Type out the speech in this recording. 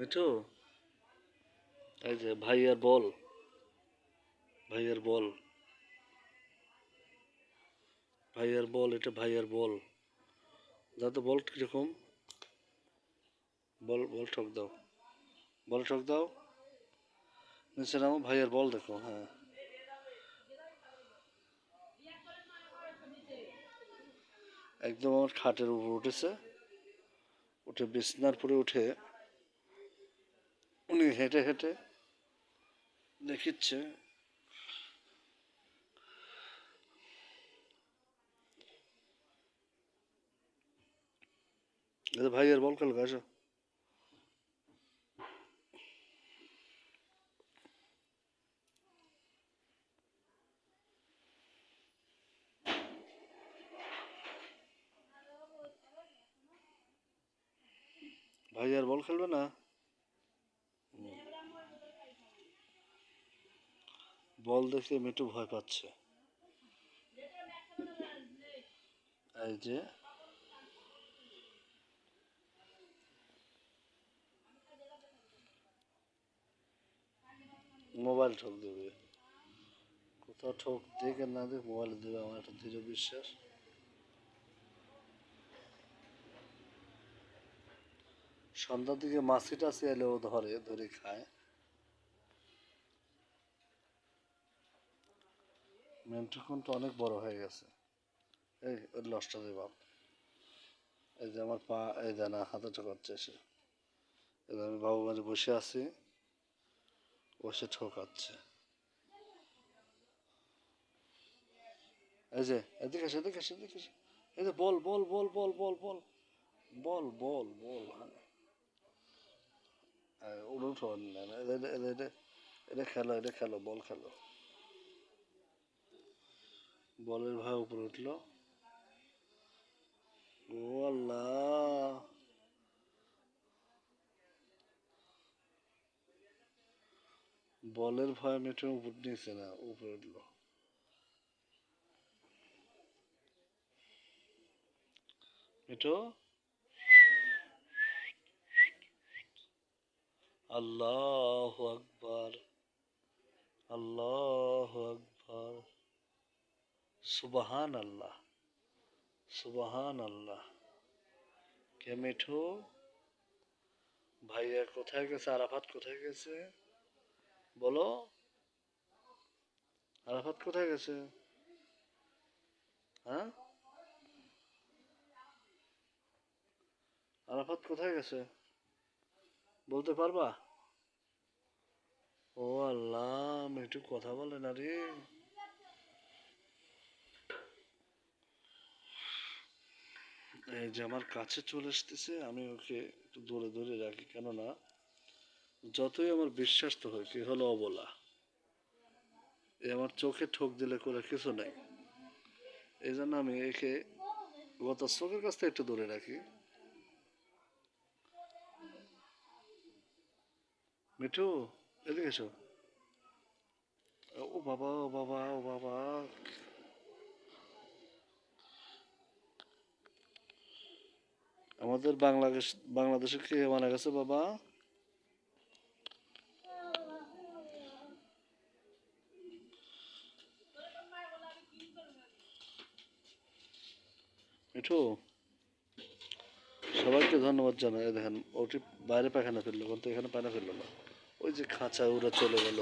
মিঠু, এই যে ভাইয়ার বল ভাইয়ার বল ভাইয়ার বল, এটা ভাইয়ার বল। দাদা বল কীরকম? বল বল ঠক দাও। বল ঠক দাও। নিচে নামো, ভাইয়ার বল দেখো হ্যাঁ। একদম আমার খাটের উপর উঠেছে। উঠে বিছনার পরে উঠে উনি হেঁটে হেঁটে দেখিচ্ছে ভাই আর বল খেলবে আসো। ভাই আর বল খেলবে না? বল দেখে মিটু ভয় পাচ্ছে। এই যে। মোবাইল ঠক দেবে। কোথাও ঠক দেখ না দেখ, মোবাইল দেবে, আমার একটা দৃঢ় বিশ্বাস। সন্ধ্যার দিকে মাছি টাছি এলে ও ধরে ধরে খায়। মেন্টুকুন তো অনেক বড় হয়ে গেছে। এই, ওর লসটা দে বাপ। এই যে আমার পা, এই যে না হাতে ঠকাচ্ছে এই আমি বাবু বাড়ি বসে আছি বসে ঠকাচ্ছে। এই যে, এদিকে এসে এদিকে এসে, এদিকে এই যে বল বল বল বল বল বল। বল বল বল উঠুন এটা এটা এটা খেলো এটা খেলো, বল খেলো। বলের ভাই উপরে উঠল। ও বলের ভয় মেটে উপর নিয়েছে না, উপরে উঠল। মিঠু আল্লাহ আকবার। আল্লাহ আকবার। সুবাহান আল্লাহ সুবাহান আল্লাহ কে মিঠু? ভাইয়া কোথায় গেছে? আরাফাত কোথায় গেছে? বলো। আরাফাত কোথায় গেছে? হ্যাঁ? আরাফাত কোথায় গেছে? বলতে পারবা? ও আল্লাহ, মিঠু কথা বলে না রে। এই যে আমার কাছে চলে আসতেছে, আমি ওকে একটু দূরে দূরে রাখি। কেননা যতই আমার বিশ্বাস তো হয় কি হলো অবলা। এ আমার চোখে ঠোক দিলে করে কিছু নাই। এই জন্য আমি একে গত চোখের কাছ থেকে একটু দূরে রাখি। মিঠু, এদিকে ও বাবা ও বাবা ও বাবা। আমাদের বাংলাদেশ, বাংলাদেশে কে মারা গেছে, বাবা? মিঠু, সবাইকে ধন্যবাদ জানাই। দেখেন ওটি বাইরে পায়খানা ফেলল কিন্তু এখানে পায়না ফেলল না। ওই যে খাঁচা উড়ে চলে গেল।